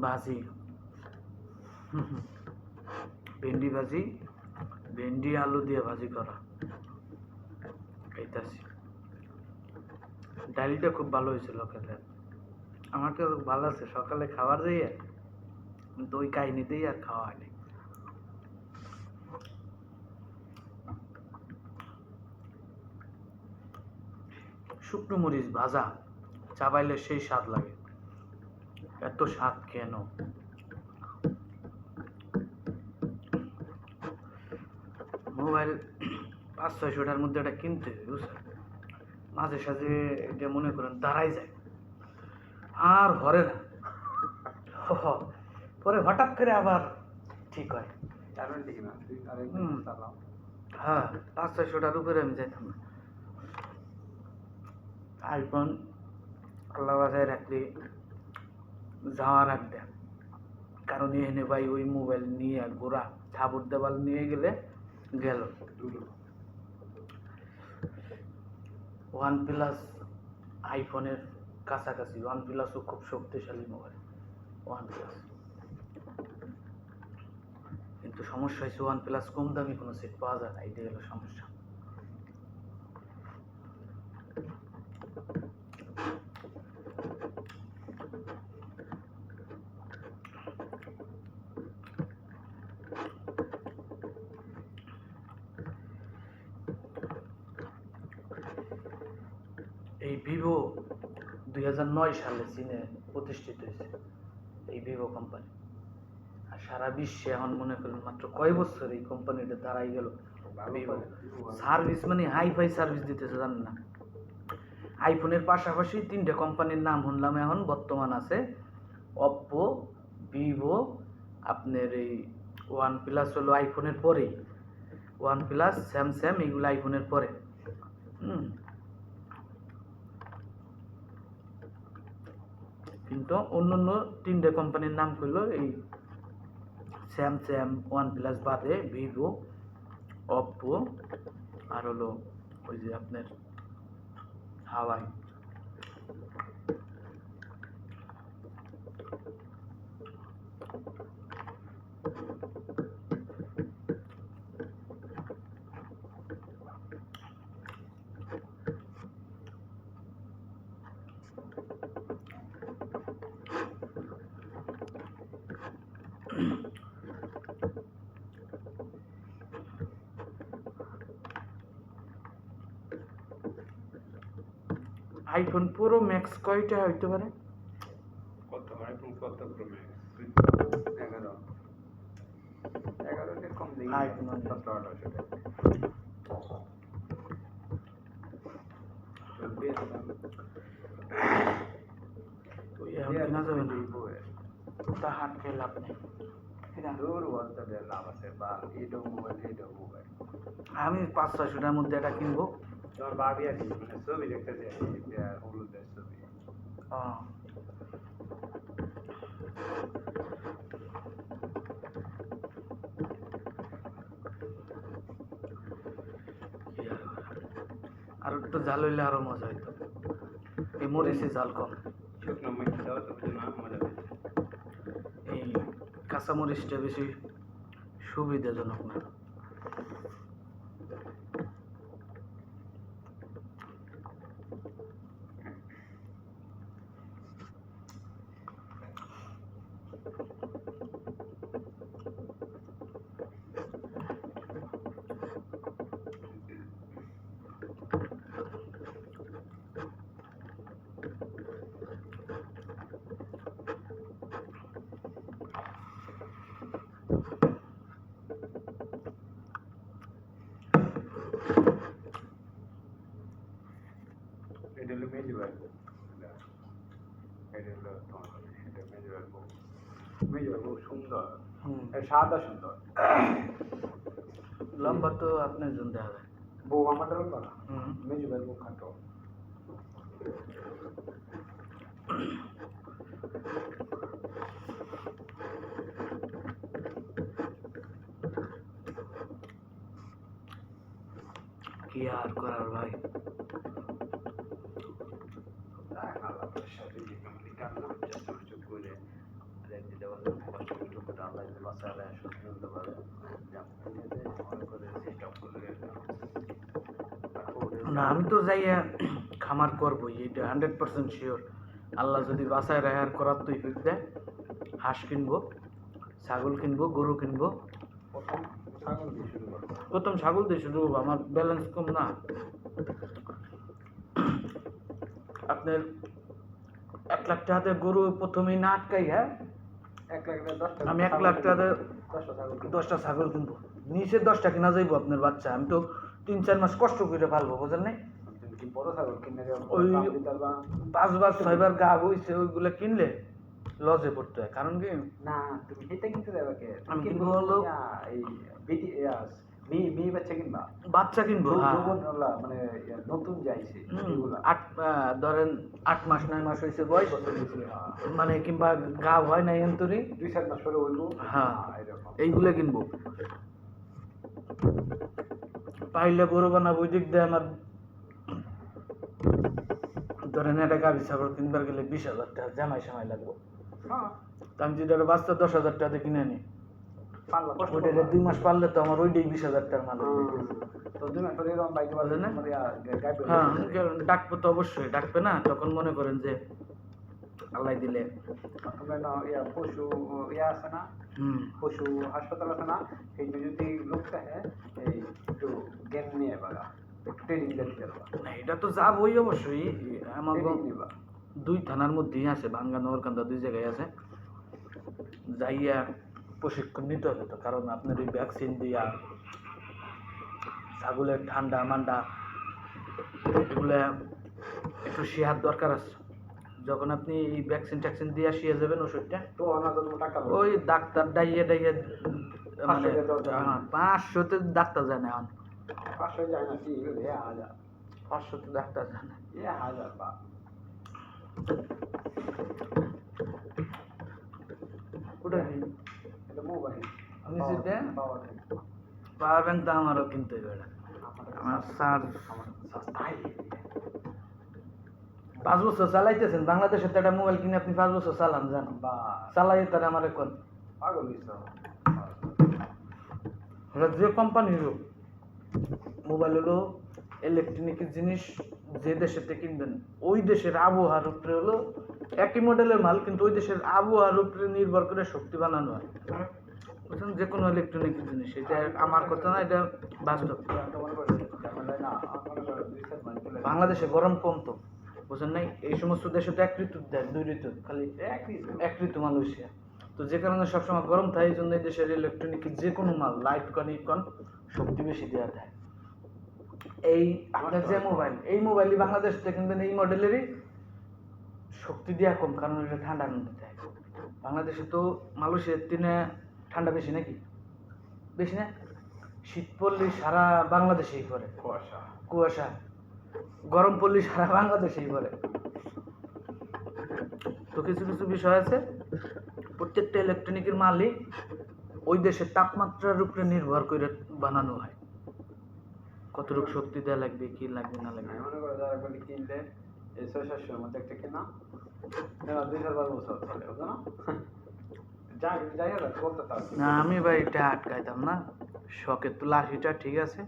ভাজি ভেন্ডি ভাজি ভেন্ডি আলু দিয়ে ভাজি করা। খাইতাছি। ডালটা খুব ভালো হয়েছিল খেতে। আমার তো ভালো আছে, সকালে খাবার দিয়ে দই ওই কাহিনিতেই আর খাওয়া হয়নি। শুকনো মরিচ ভাজা, চাবাইলে সেই স্বাদ লাগে। এত স্বাদ কেন? মোবাইল পাঁচ ছয়শোটার মধ্যে এটা কিনতে বুঝছেন? মাঝে সাঝে এটা মনে করেন দাঁড়াই যায়। আর হরে না। পরে হঠাৎ করে আবার ঠিক হয়। হ্যাঁ পাঁচ ছয়শোটার উপরে আমি যাইতাম না। আইফোন আল্লাহ রাখলে। যাওয়া রাখবে কারণ এনে ভাই ওই মোবাইল নিয়ে ঘোরা ঠাকুর দেওয়াল নিয়ে গেলে গেল। ওয়ান প্লাস আইফোনের কাছাকাছি। ওয়ান প্লাসও খুব শক্তিশালী মোবাইল ওয়ান প্লাস কিন্তু সমস্যা হয়েছে ওয়ান প্লাস কম দামি কোনো সেট পাওয়া যায় না এটাই হলো সমস্যা। এই ভিভো দুই হাজার নয় সালে চীনে প্রতিষ্ঠিত হয়েছে এই ভিভো কোম্পানি আর সারা বিশ্বে এখন মনে করেন মাত্র কয় বছর এই কোম্পানিটা দাঁড়াই গেল। সার্ভিস মানে হাই ফাই সার্ভিস দিতেছে জানেন না? আইফোনের পাশাপাশি তিনটে কোম্পানির নাম শুনলাম এখন বর্তমান আছে অপ্পো ভিভো আপনার এই ওয়ান প্লাস হলো আইফোনের পরেই। ওয়ান প্লাস স্যামসাং এগুলো আইফোনের পরে। হুম। কিন্তু অন্য অন্য তিনটে কোম্পানির নাম করল এই স্যামস্যাম ওয়ান প্লাস বাদে ভিভো অপো আর হলো ওই যে আপনার হাওয়াই আইফোন প্রো ম্যাক্স কয়টা হইতে পারে? কত? আইফোন কত প্রো ম্যাক্স এগারো। কম দেখি সতেরো আঠারোশো আমি পাঁচ ছয়শোটার মধ্যে এটা কিনবো। তোমার ভাবি আছে মানে ছবি দেখতেছে হলুদের ছবি। আর একটু জাল হইলে আরও মজা হইতো। এই মরিচে জাল কম। এই কাঁচামরিচটা বেশি সুবিধাজনক না। এটা হলো মেজু বাবু এটা হলো তোমার এটা মেজু বাবু মেজু বাবু সুন্দর হুম এ সাদা সুন্দর লম্বা তো আপনার জন্য দেখা যায় বউ আমাদের লম্বা না হুম মেজু বাবু খাটো কি আর করার ভাই যাই দিলে বলে আল্লাহ যদি সুস্থ হতে পারে না আমি তো যাইয়া খামার করবই এটা হান্ড্রেড পার্সেন্ট শিওর আল্লাহ যদি বাসায় রেহার করার তুই দেয় হাঁস কিনবো ছাগল কিনবো গরু কিনবো করব প্রথম ছাগল দিয়ে শুরু করব আমার ব্যালেন্স কম না আপনার এক লাখ টাকাতে গরু প্রথমেই না আটকাই হ্যাঁ এক লাখ টাকা দশটা আমি এক লাখ টাকা দশটা ছাগল কিনবো। নিচে দশটা কিনা যাইবো আপনার বাচ্চা। আমি তো তিন চার মাস কষ্ট করে পালবো নাই? ওই- পাঁচবার ছয়বার গা বইছে ওইগুলো কিনলে লজে পড়তে হয়। কারণ কি? না তুমি এটা কিনতে যাবে কে? আমি কিনবো হলো- এই মেয়ে মেয়ে বাচ্চা কিনবা। বাচ্চা কিনবো যৌ- হ্যাঁ। মানে নতুন যাইছে আট ধরেন আট মাস নয় মাস হয়েছে বয়স। মানে কিংবা গা হয় নাই এন্তরি দুই চার মাস পরে হ্যাঁ। এইগুলো কিনবো। পাইলে গরু বানাবো ওই দিক দিয়ে আমার ধরেন একটা গাভি ছাগল কিনবার গেলে বিশ হাজার টাকা জামাই সামাই লাগবো। হ্যাঁ। তো আমি যদি বাচ্চা দশ হাজার টাকা দিয়ে কিনে নি পারলা কষ্ট ওইটা দুই মাস পারলে তো আমার ওইটাই বিশ হাজার টাকার মাল হয়ে হুম। যাবে। তো দুই মাস পরে এরকম বাইকে পারলে বুঝলে না? তোমার গায়ে বের হ্যাঁ ডাকবো তো অবশ্যই ডাকবে না? তখন মনে করেন যে আল্লাহ দিলে। পশু ইয়া আছে না? পশু হাসপাতাল আছে না? সেইটা যদি লোক একটু জ্ঞান নিয়ে এটা তো যাবই অবশ্যই। আমার দুই থানার মধ্যেই আছে ভাঙ্গা নগরকান্দা দুই জায়গায় আছে। যাইয়া প্রশিক্ষণ নিতে হবে তো। কারণ আপনার এই ভ্যাকসিন দিয়া ছাগলের ঠান্ডা মান্ডা এগুলা একটু শেয়ার দরকার আছে। যখন আপনি এই ভ্যাকসিন ট্যাকসিন দিয়ে শিয়ে যাবেন ওষুধটা তো ওই ডাক্তার ডাইয়ে ডাইয়ে মানে। হ্যাঁ, পাঁচশোতে ডাক্তার যায় না এখন। পাঁচশো যায় না কি এ হাজার। পাঁচশোতে ডাক্তার যায় না। এ হাজার বা ওটা পাওয়ার ব্যাংক তো আমারও কিনতে হবে আমার চার্জ পাঁচ বছর চালাইতেছেন বাংলাদেশে তো একটা মোবাইল কিনে আপনি পাঁচ বছর চালান জান। বা। চালাই তারা আমার এখন পাগল যে কোম্পানির হোক মোবাইল হলো ইলেকট্রনিকের জিনিস যে দেশেতে কিনবেন ওই দেশের আবহাওয়ার উপরে হলো একই মডেলের মাল কিন্তু ওই দেশের আবহাওয়ার উপরে নির্ভর করে শক্তি বানানো হয়। বুঝছেন যে কোনো ইলেকট্রনিক জিনিস, এটা আমার কথা না, এটা বাস্তব। বাংলাদেশে গরম কম তো, বুঝছেন নাই? এই সমস্ত দেশে তো এক ঋতু দেয়, দুই ঋতু, খালি এক ঋতু। মালয়েশিয়া। তো যে কারণে সবসময় গরম থাকে, এই জন্য এই দেশের ইলেকট্রনিক যে কোনো মাল লাইট কন, ই কন শক্তি বেশি দেওয়া দেয়। এই আপনার যে মোবাইল এই মোবাইলই বাংলাদেশ কিনবেন এই মডেলেরই শক্তি দেওয়া কম, কারণ এটা ঠান্ডার মধ্যে দেয় বাংলাদেশে তো মালয়েশিয়ার দিনে ঠান্ডা বেশি নাকি? বেশি না? শীত পড়লে সারা বাংলাদেশেই পড়ে। কুয়াশা। কুয়াশা। গরম পড়লে সারা বাংলাদেশেই পড়ে। তো কিছু কিছু বিষয় আছে। প্রত্যেকটা ইলেকট্রনিকের মালই ওই দেশের তাপমাত্রার উপরে নির্ভর করে বানানো হয়। কতটুকু শক্তি দেওয়া লাগবে কি লাগবে না লাগবে? মনে করে যারা বলি কিনলে এই ছয় সাতশোর মধ্যে একটা কেনা। দুই চার পাঁচ বছর চলে না যাই যাই হোক বলতে তার না আমি ভাই এটা আটকাইতাম না। শখের তো লাঠিটা ঠিক আছে।